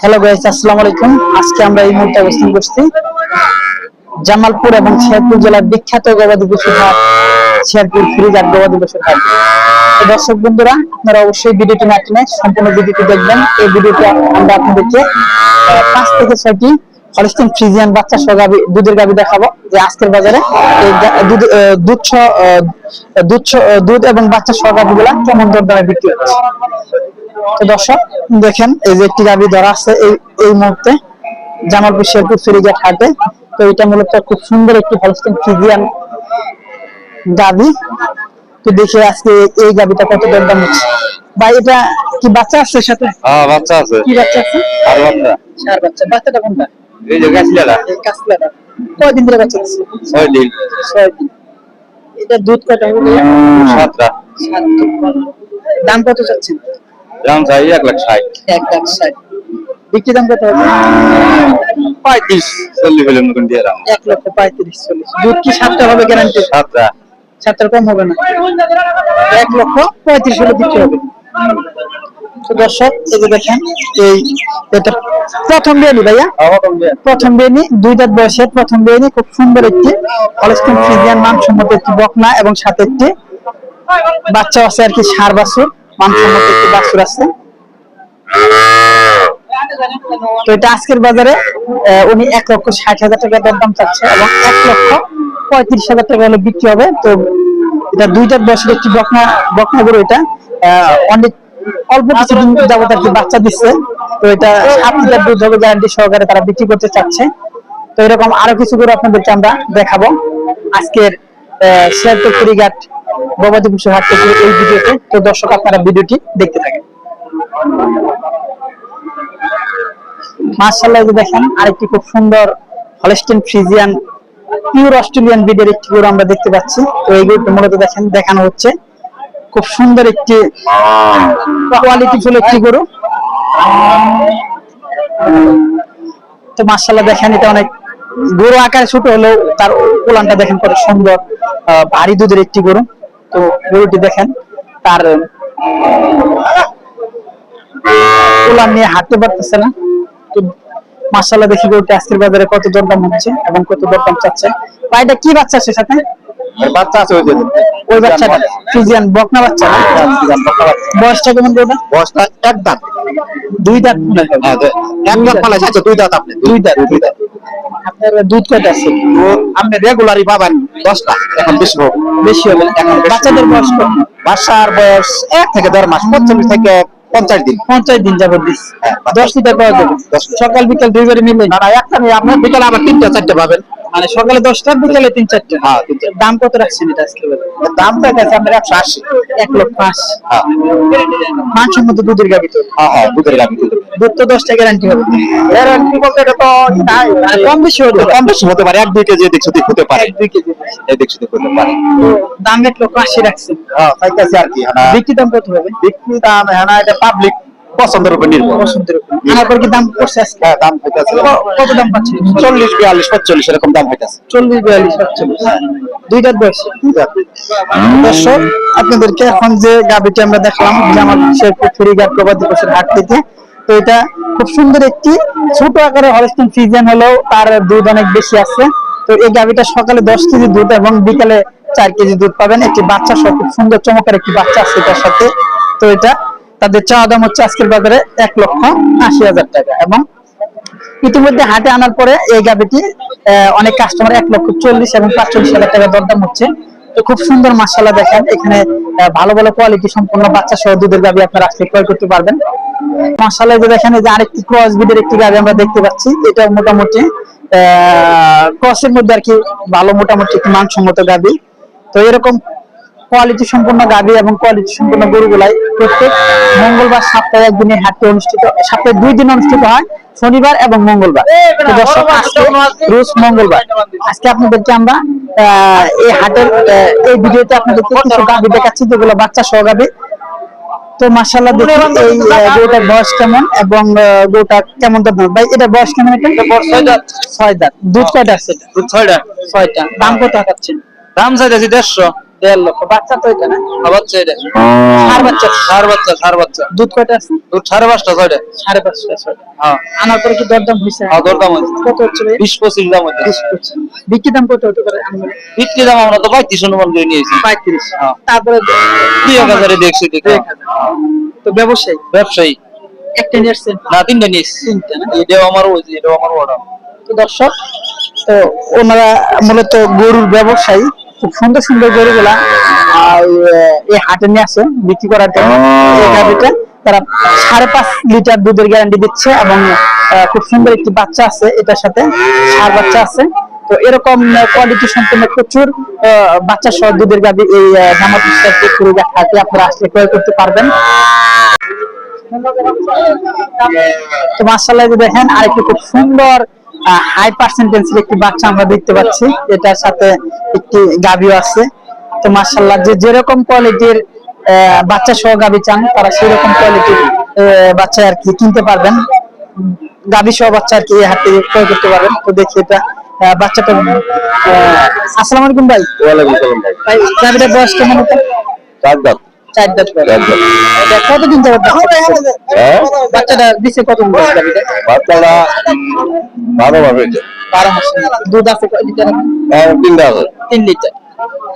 Hello guys আসসালামু আলাইকুম। আজকে আমরা এই মুহূর্তে অবস্থান করছি জামালপুর এবং শেরপুর জেলার বিখ্যাত গবাদি পশু হাট, শেরপুর ফ্রিজার গবাদি পশুর হাট। দর্শক বন্ধুরা, আপনারা অবশ্যই ভিডিওটি না কিনে সম্পূর্ণ ভিডিওটি দেখবেন। এই ভিডিওটি আমরা আপনাদেরকে পাঁচ থেকে ছয়টি হলিস্টিন ফ্রিজিয়ান বাচ্চা সহ গাভী দুধের গাভী দেখাবো যে আজকের বাজারে দুধ দুধ দুধ এবং বাচ্চা সহ গাভীগুলা কেমন দর দামে বিক্রি হচ্ছে? তো দর্শক দেখেন এই যে একটি গাভী ধরা আছে এই এই মুহূর্তে জামালপুর শেরপুর ফেরিঘাট হাটে। তো এটা মূলত খুব সুন্দর একটি হলস্টেন ফ্রিজিয়ান গাভী তো দেখি আজকে এই গাভীটা কত দর দাম হচ্ছে। বা এটা কি বাচ্চা আছে সাথে? হ্যাঁ বাচ্চা আছে। কি বাচ্চা আছে? আর বাচ্চা। চার বাচ্চা। বাচ্চাটা কোনটা? এই যে গাছলিয়ালা এই কয়দিন ধরে বাচ্চা দিচ্ছে ছয় দিন ছয় দিন এটা দুধ কয়টা হবে সাতটা। দাম কত চাচ্ছেন? দাম চাই এক লাখ ষাট। এক লাখ ষাট। বিক্রি দাম কত হবে? পঁয়ত্রিশ চল্লিশ হলে মতন দিয়ে দাম। এক লক্ষ পঁয়ত্রিশ চল্লিশ। দুধ কি সাতটা হবে গ্যারান্টি সাতটা। সাতটার কম হবে না। এক লক্ষ পঁয়ত্রিশ হলে বিক্রি হবে। তো দর্শক এই যে দেখেন এই এটা প্রথম বিয়ানি ভাইয়া? প্রথম বিয়ানি দুই দাঁত বয়সের প্রথম বিয়ানি খুব সুন্দর একটি হলস্টিন ফ্রিজিয়ান মানসম্মত একটি বকনা এবং সাথে একটি বাচ্চা আছে আর কি সার বাছুর মানসম্মত একটি বাছুর আছে। তো এটা আজকের বাজারে উনি এক লক্ষ ষাট হাজার টাকা দরদাম চাচ্ছে এবং এক লক্ষ পঁয়ত্রিশ হাজার টাকা হলে বিক্রি হবে। তো এটা দুইটার বছর একটি বকনা বকনা গরু এটা। আহ, অনেক অল্প কিছুদিন যাবত আর কি বাচ্চা দিচ্ছে। তো এটা সাত লিটার দুধ হবে গ্যারান্টি সহকারে তারা বিক্রি করতে চাচ্ছে। তো এরকম আরও কিছু গরু আপনাদেরকে আমরা দেখাবো। আজকের শেয়ারপুর হাট থেকে এই ভিডিওতে। তো দর্শক আপনারা ভিডিওটি দেখতে থাকেন। মার্শাল্লাহ দেখেন আরেকটি খুব সুন্দর হলস্টিন ফ্রিজিয়ান পিওর অস্ট্রেলিয়ান ব্রিডের একটি গরু আমরা দেখতে পাচ্ছি। তো এই গরুটা মূলত দেখেন দেখানো হচ্ছে। খুব সুন্দর একটি কোয়ালিটি ফুল একটি গরু। তো মার্শাল্লাহ দেখেন এটা অনেক গরু আকারে ছোট হলেও তার উলানটা দেখেন কত সুন্দর ভারী দুধের একটি গরু। তো গরুটি দেখেন তার উলান নিয়ে হাঁটতে পারতেছে না। তো মাসাল্লাহ দেখি গরুটা আজকের বাজারে কত দরদাম হচ্ছে এবং কত দরদাম চাচ্ছে। বা এটা কি বাচ্চা আছে সাথে? বাচ্চা আছে ওই যে। ওই বাচ্চাটা ফিজিয়ান বকনা বাচ্চা বয়সটা কেমন গরুটা বস্তা এক দাঁত দুই দাঁত হয় এক দাঁত দুই দাঁত আপনি। দুই দাঁত দুই দাঁত। আপনার দুধ কয়টা আছে? আপনি রেগুলারই পাবেন দশটা এখন বেশি বেশি হবে। এখন বাচ্চাদের বয়স কত? বাচ্চার বয়স এক থেকে দেড় মাস পঁয়তাল্লিশ থেকে পঞ্চাশ দিন। পঞ্চাশ দিন যাবত দিস। হ্যাঁ, দশ লিটার পাওয়া যাবে। সকাল বিকাল দুইবারে মিলে। না না একটা আপনার বিকালে আবার তিনটা চারটে পাবেন। মানে সকালে দশটা বিকালে তিন চারটে। হ্যাঁ দাম কত রাখছেন এটা আজকে দাম তো গেছে আপনার একশো আশি। এক লক্ষ আশি। হ্যাঁ। মানসম্মত দুধের গাবি তো। হ্যাঁ হ্যাঁ দুধের গাভী দুধ তো দশটা গ্যারান্টি হবে। কি বলতে এটা তো কম বেশি হতে পারে। কম বেশি হতে পারে। এক দুই কেজি এদিক সেদিক হতে পারে। এক দুই কেজি। এদিক সেদিক হতে পারে। দাম এক লক্ষ আশি রাখছেন। হ্যাঁ চাইতেছি আর কি হ্যাঁ। বিক্রি দাম কত হবে? বিক্রি দাম হ্যাঁ এটা পাবলিক পছন্দের উপর নির্ভর। পছন্দের উপর। আনার পর কি দাম করছে আজকে? হ্যাঁ দাম হইতেছে। কত দাম পাচ্ছেন চল্লিশ বিয়াল্লিশ পঁয়তাল্লিশ এরকম দাম হইতেছে। চল্লিশ বিয়াল্লিশ সাতচল্লিশ দুইটার বয়স? দর্শক আপনাদেরকে এখন যে গাবিটি আমরা দেখলাম যে আমার শেরপুর ফেরিঘাট প্রবাদী বছর হাট থেকে। তো এটা খুব সুন্দর একটি ছোট আকারের হলস্টিন ফিজিয়ান হলেও তার দুধ অনেক বেশি আছে। তো এই গাবিটা সকালে দশ কেজি দুধ এবং বিকালে চার কেজি দুধ পাবেন। একটি বাচ্চা সহ খুব সুন্দর চমৎকার একটি বাচ্চা আছে এটার সাথে। তো এটা তাদের চাওয়া দাম হচ্ছে আজকের বাজারে এক লক্ষ আশি হাজার টাকা। এবং ইতিমধ্যে হাটে আনার পরে এই গাবিটি অনেক কাস্টমার এক লক্ষ চল্লিশ এবং পাঁচচল্লিশ হাজার টাকা দরদাম হচ্ছে। তো খুব সুন্দর মাসালা দেখেন, এখানে ভালো ভালো কোয়ালিটি সম্পূর্ণ বাচ্চা সহ দুধের গাবি আপনারা আজকে ক্রয় করতে পারবেন। মাসালা যে দেখেন যে আরেকটি ক্রস বিডের একটি গাবি আমরা দেখতে পাচ্ছি এটা মোটামুটি ক্রসের মধ্যে আর কি ভালো, মোটামুটি একটি মানসম্মত গাবি তো এরকম কোয়ালিটি সম্পূর্ণ গাবি এবং কোয়ালিটি সম্পূর্ণ গরুগুলাই প্রত্যেক মঙ্গলবার সপ্তাহে একদিনে হাটটি অনুষ্ঠিত সপ্তাহে দুই দিন অনুষ্ঠিত হয় শনিবার এবং মঙ্গলবার। তো দর্শক আজকে রোজ মঙ্গলবার। আজকে আপনাদেরকে আমরা এই হাটের এই ভিডিওতে আপনাদেরকে কিছু গাবি দেখাচ্ছি যেগুলো বাচ্চা সহ গাবি তো মাশাআল্লাহ দেখি এই গরুটার বয়স কেমন এবং গরুটা কেমন দাম ভাই এটা বয়স কেমন এটা? ছয় দাঁত। দুধ কয়টা আছে? ছয়টা। ছয়টা। দাম কত হাঁকাচ্ছেন দাম চাইতেছি দেড়শো। দেড় লক্ষ। বাচ্চা তো এটা না? বাচ্চা এটা। সার বাচ্চা। সার বাচ্চা। সার বাচ্চা। দুধ কয়টা আছে? দুধ সাড়ে পাঁচটা ছয়টা। সাড়ে পাঁচটা ছয়টা। হ্যাঁ। আনার পরে কি দরদাম হয়েছে? হ্যাঁ দরদাম হয়েছে। কত হচ্ছে বিশ পঁচিশ দাম হচ্ছে বিশ পঁচিশ। বিক্রি দাম কত হতে পারে বিক্রি দাম আমরা তো পঁয়ত্রিশ অনুমান করে নিয়েছি। পঁয়ত্রিশ। হ্যাঁ। তারপরে দুই এক হাজারে দেখছি। তো ব্যবসায়ী? ব্যবসায়ী। একটা নিয়ে আসছেন? না তিনটা নিয়েছি তিনটা এটাও আমার ওই এটাও আমার অর্ডার তো দর্শক তো ওনারা মূলত গরুর ব্যবসায়ী। খুব সুন্দর সুন্দর গরুগুলা এই হাটে নিয়ে আসে বিক্রি করার জন্য। তারা সাড়ে পাঁচ লিটার দুধের গ্যারান্টি দিচ্ছে এবং খুব সুন্দর একটি বাচ্চা আছে এটার সাথে সার বাচ্চা আছে। তো এরকম কোয়ালিটি সম্পন্ন প্রচুর বাচ্চা সহ দুধের গাভী এই হাটে আপনারা আসলে ক্রয় করতে পারবেন। তো মার্শাল্লাহ যে দেখেন আরেকটি খুব সুন্দর হাই পার্সেন্টেজের একটি বাচ্চা আমরা দেখতে পাচ্ছি। এটার সাথে একটি গাবিও আছে। তো মার্শাল্লাহ যে যেরকম কোয়ালিটির বাচ্চা সহ গাবি চান তারা সেরকম কোয়ালিটির বাচ্চা আর কি কিনতে পারবেন। গাবি সহ বাচ্চা আর কি থেকে ক্রয় করতে পারবেন। তো দেখি এটা বাচ্চাটা আসসালামু আলাইকুম ভাই। ওয়ালাইকুম সালাম ভাই। ভাই গাবিটার বয়স কেমন হতো চার চার দাঁত এটা কতদিন যাবত? হ্যাঁ? বাচ্চাটা দিছে কতদিন বয়স গাবিটা বাচ্চারা বারো বারো মাস দুধ আছে কয় লিটার? এখন? তিনটা তিন লিটার।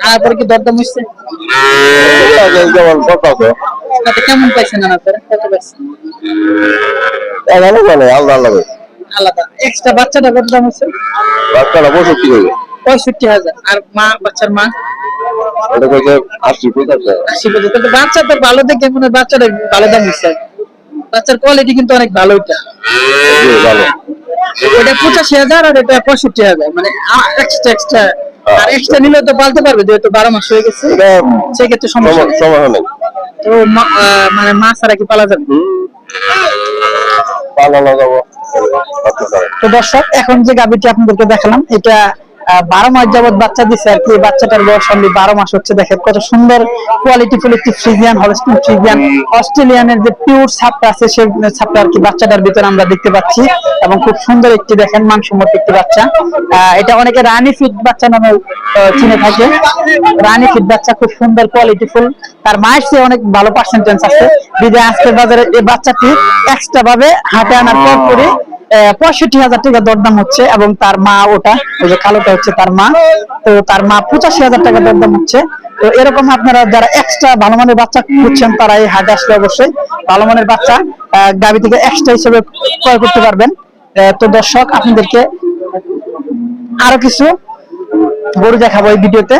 আনার পরে কি দরদাম হচ্ছে যেমন কত আছে তাতে কেমন পাইছেন আনার পরে কত পাইছেন? এগারো মানে আলাদা। আলাদা আলাদা এক্সট্রা বাচ্চাটা কত দাম হচ্ছে হবে পঁয়ষট্টি হাজার। আর মা বাচ্চার মা? কইছে কিন্তু বাচ্চা তো ভালো দেখে মনে বাচ্চাটা ভালো দাম বাচ্চার কোয়ালিটি কিন্তু অনেক ভালো এটা। জি, ভালো। ওটা পঁচাশি হাজার আর এটা পঁয়ষট্টি হাজার। মানে এক্সট্রা এক্সট্রা আর এক্সট্রা নিলে তো পালতে পারবে যেহেতু বারো মাস হয়ে গেছে। সেক্ষেত্রে সমস্যা সময় নেই। তো মানে মা ছাড়া কি পালা যাবে? পালানো যাব। তো দর্শক এখন যে গাবিটি আপনাদেরকে দেখালাম এটা বারো মাস যাবত বাচ্চা দিচ্ছে আর কি। বাচ্চাটার বয়স অনলি বারো মাস হচ্ছে। দেখেন কত সুন্দর কোয়ালিটি ফুল একটি ফ্রিজিয়ান হলস্টিন ফ্রিজিয়ান অস্ট্রেলিয়ানের যে পিওর ছাপটা আছে সেই ছাপটা আর কি বাচ্চাটার ভিতরে আমরা দেখতে পাচ্ছি। এবং খুব সুন্দর একটি দেখেন মাংসমত একটি বাচ্চা। এটা অনেকে রানী ফিট বাচ্চা নামে চিনে থাকে। রানী ফিট বাচ্চা খুব সুন্দর কোয়ালিটি ফুল তার মায়ের চেয়ে অনেক ভালো পার্সেন্টেজ আছে। বিদায় আজকের বাজারে এই বাচ্চাটি এক্সট্রা ভাবে হাটে আনার পর করে পঁয়ষট্টি হাজার টাকা দরদাম হচ্ছে এবং তার মা ওটা, ওই যে কালোটা হচ্ছে তার মা, তো তার মা পঁচাশি হাজার টাকা দরদাম হচ্ছে। তো এরকম আপনারা যারা এক্সট্রা ভালো মানের বাচ্চা খুঁজছেন, তারা এই হাটে আসলে অবশ্যই ভালো মানের বাচ্চা গাভী থেকে এক্সট্রা হিসেবে ক্রয় করতে পারবেন। তো দর্শক, আপনাদেরকে আরও কিছু গরু দেখাবো এই ভিডিওতে।